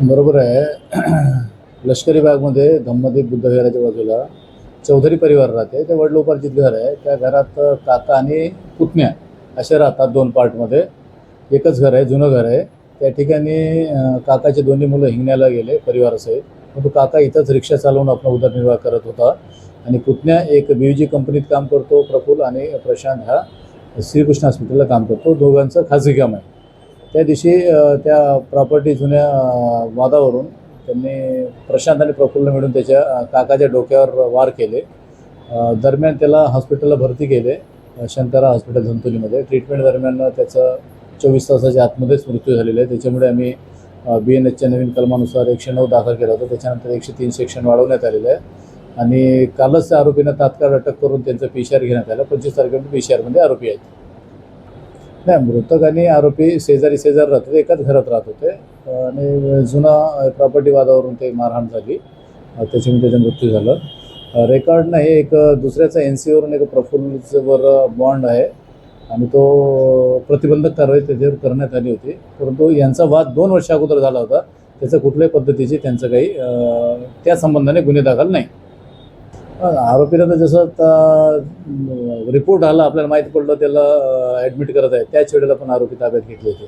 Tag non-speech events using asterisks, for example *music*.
बरोबर आहे. *clears throat* लष्करी बागमध्ये धम्मदीप बुद्धविहाराच्या बाजूला चौधरी परिवार राहते. ते वडलोपार्जित घर आहे त्या घरात काका आणि पुतण्या असे राहतात दोन पार्टमध्ये. एकच घर आहे जुनं घर आहे. त्या ठिकाणी काकाचे दोन्ही मुलं हिंगण्याला गेले परिवारासहित. परंतु काका इथंच रिक्षा चालवून आपला उदरनिर्वाह करत होता. आणि पुतण्या एक बी जी कंपनीत काम करतो प्रफुल आणि प्रशांत हा श्रीकृष्ण हॉस्पिटलला काम करतो. दोघांचं खाजगी काम आहे. त्या दिवशी त्या प्रॉपर्टी जुन्या वादावरून त्यांनी प्रशांत आणि प्रफुल्ल मिळून त्याच्या काकाच्या डोक्यावर वार केले. दरम्यान त्याला हॉस्पिटलला भरती केले शंकरा हॉस्पिटल धंतोलीमध्ये ट्रीटमेंट दरम्यान त्याचं चोवीस तासाच्या आतमध्येच मृत्यू झालेला आहे. त्याच्यामुळे आम्ही बी एन एचच्या नवीन कलमानुसार एकशे नऊ दाखल केला होता. त्याच्यानंतर एकशे तीन सेक्शन वाढवण्यात आलेलं आहे. आणि कालच त्या आरोपींना तात्काळ अटक करून त्यांचं पी सी आर घेण्यात आलं. पंचवीस तारखेपर्यंत पी सी आरमध्ये आरोपी आहेत. नाही मृतक आणि आरोपी शेजारी शेजार राहत होते एकाच घरात राहत होते. आणि जुना प्रॉपर्टी वादावरून ते मारहाण झाली. त्याच्यामुळे त्याचा मृत्यू झालं. रेकॉर्ड नाही एक दुसऱ्याचा एन सीवरून एक प्रफुल्लवर बॉन्ड आहे. आणि तो प्रतिबंधक कारवाई त्याच्यावर करण्यात आली होती. परंतु यांचा वाद दोन वर्षा अगोदर झाला होता. त्याचं कुठल्याही पद्धतीची त्यांचं काही त्या संबंधाने गुन्हे दाखल नाही. आरोपीला तर जसं रिपोर्ट आला आपल्याला माहिती पडलं त्याला ॲडमिट करत आहे त्याच वेळेला पण आरोपी ताब्यात घेतले होते.